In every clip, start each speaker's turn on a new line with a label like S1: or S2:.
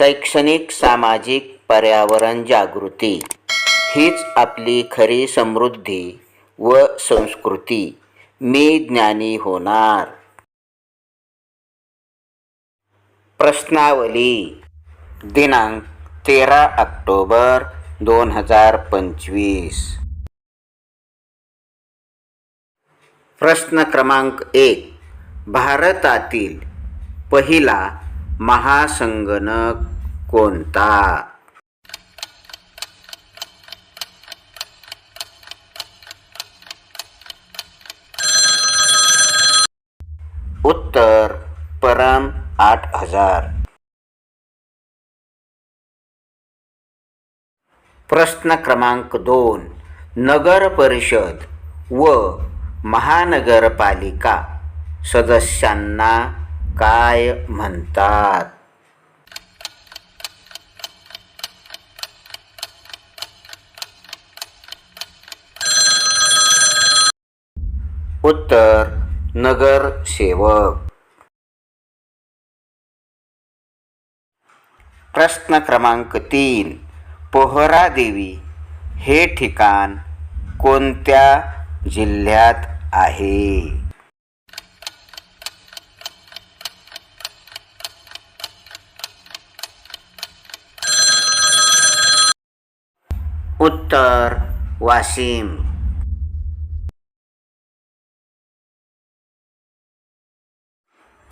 S1: शैक्षणिक सामाजिक पर्यावरण जागृती. हीच आपली खरी समृद्धी व संस्कृती. मी ज्ञानी होणार. प्रश्नावली. दिनांक तेरा ऑक्टोबर दोन हजार पंचवीस. प्रश्न क्रमांक एक. भारतातील पहिला महासंगणक कोणता? उत्तर परम आठ हजार. प्रश्न क्रमांक दोन नगर परिषद व महानगरपालिका सदस्यांना काय म्हणतात? उत्तर नगरसेवक प्रश्न क्रमांक तीन पोहरा देवी हे ठिकाण कोणत्या जिल्ह्यात आहे? उत्तर वाशिम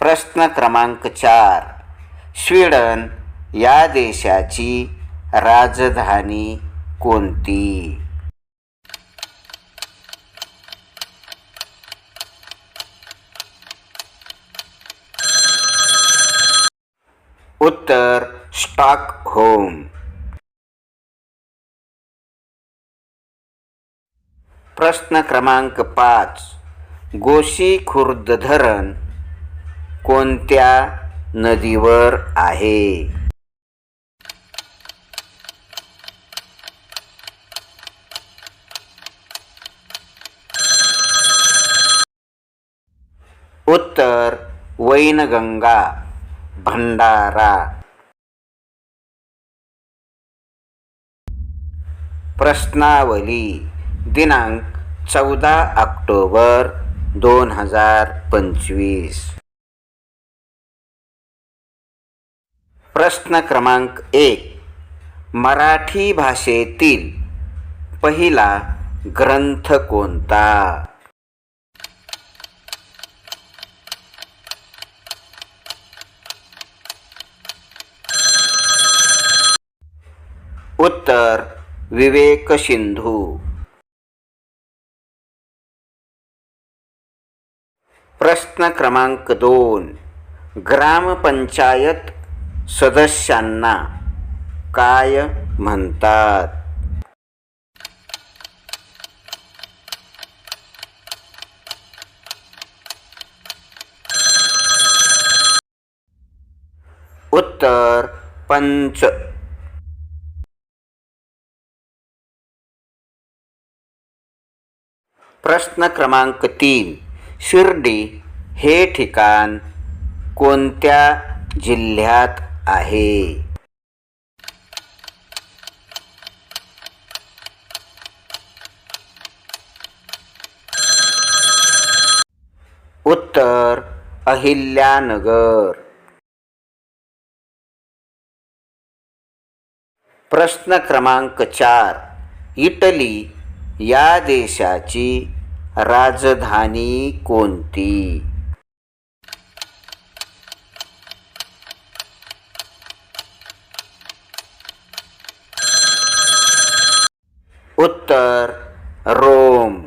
S1: प्रश्न क्रमांक चार. स्वीडन या देशाची राजधानी कोणती? उत्तर स्टॉकहोम. प्रश्न क्रमांक पाच. गोशी खुर्द धरण कोणत्या नदीवर आहे? उत्तर वैनगंगा भंडारा. प्रश्नावली. दिनांक चौदा ऑक्टोबर दोन हजार पंचवीस. प्रश्न क्रमांक एक. मराठी भाषेतील पहिला ग्रंथ कोणता? उत्तर विवेक सिंधू. प्रश्न क्रमांक दोन. ग्रामपंचायत सदस्यांना काय म्हणतात? उत्तर पंच. प्रश्न क्रमांक तीन. शिर्डी हे ठिकाण कोणत्या जिल्ह्यात आहे? उत्तर अहिल्यानगर. प्रश्न क्रमांक चार. इटली या देशाची राजधानी कोणती? उत्तर रोम.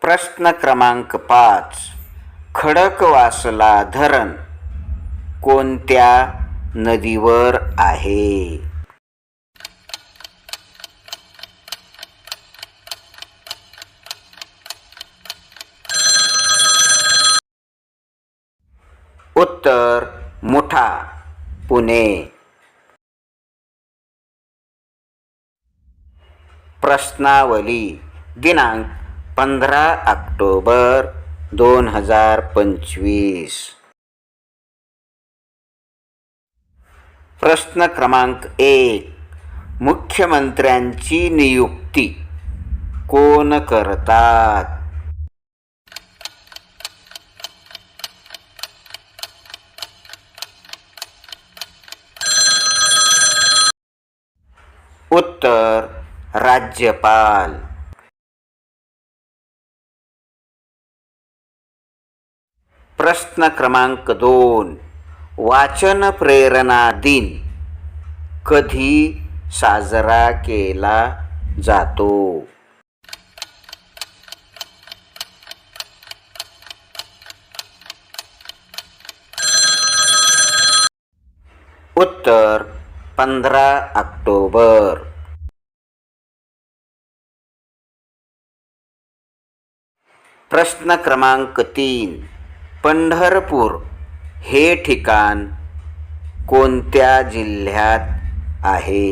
S1: प्रश्न क्रमांक पाच. खडकवासला धरण कोणत्या नदीवर आहे? उत्तर मुठा. पुणे. प्रश्नावली दिनांक पंधरा ऑक्टोबर दोन हजार पंचवीस. प्रश्न क्रमांक एक. मुख्यमंत्र्यांची नियुक्ती कोण करतात? उत्तर राज्यपाल. प्रश्न क्रमांक दोन. वाचन प्रेरणा दिन. कधी साजरा केला जातो? उत्तर पंधरा ऑक्टोबर. प्रश्न क्रमांक तीन. पंढरपूर हे ठिकाण कोणत्या जिल्ह्यात आहे?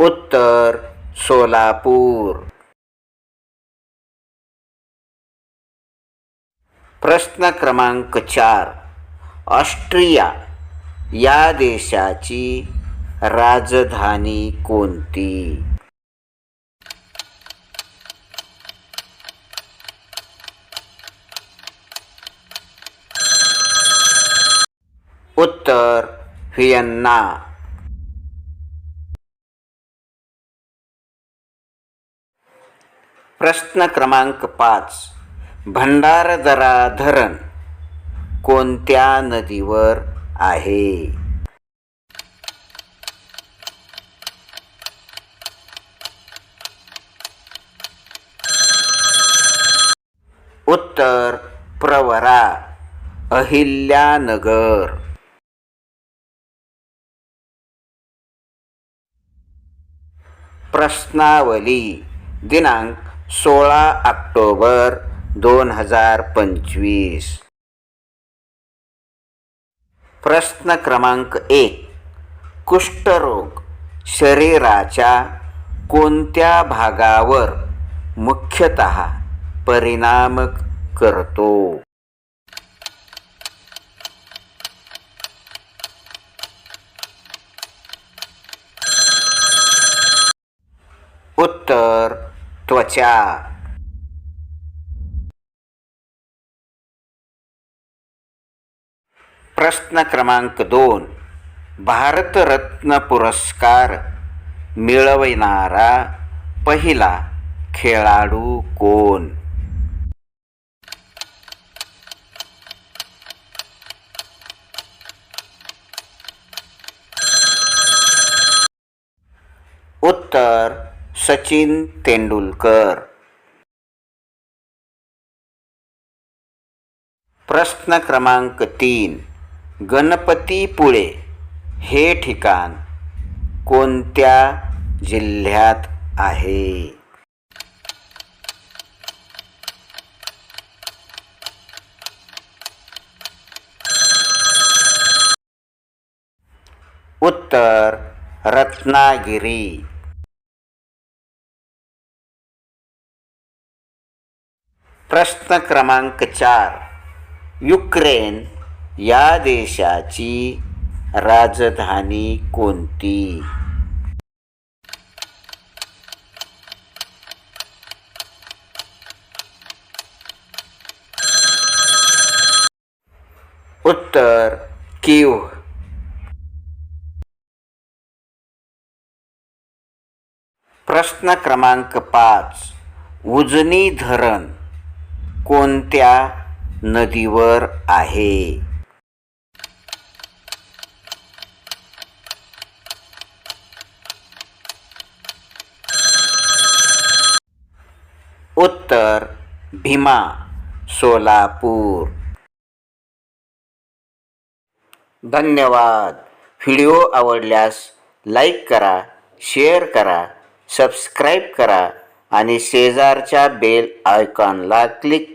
S1: उत्तर सोलापूर. प्रश्न क्रमांक चार. ऑस्ट्रिया या देशाची राजधानी कोणती? उत्तर व्हिएन्ना. प्रश्न क्रमांक पाच. भंडारदरा धरण कोणत्या नदीवर आहे? उत्तर प्रवरा अहिल्यानगर. प्रश्नावली दिनांक सोळा ऑक्टोबर दोन हजार पंचवीस. प्रश्न क्रमांक एक. कुष्ठरोग शरीराच्या कोणत्या भागावर मुख्यतः परिणाम करतो? उत्तर त्वचा. प्रश्न क्रमांक दोन. भारतरत्न पुरस्कार मिळविणारा पहिला खेळाडू कोण? उत्तर सचिन तेंडुलकर. प्रश्न क्रमांक तीन. गणपतीपुळे हे ठिकाण कोणत्या जिल्ह्यात आहे? उत्तर रत्नागिरी. प्रश्न क्रमांक चार. युक्रेन या देशाची राजधानी कोणती? उत्तर कीव. प्रश्न क्रमांक पाच. उजनी धरण कोणत्या नदीवर आहे? उत्तर भीमा सोलापूर. धन्यवाद. व्हिडिओ आवडल्यास लाईक करा शेअर करा सबस्क्राईब करा आणि शेजारच्या बेल आयकॉनला क्लिक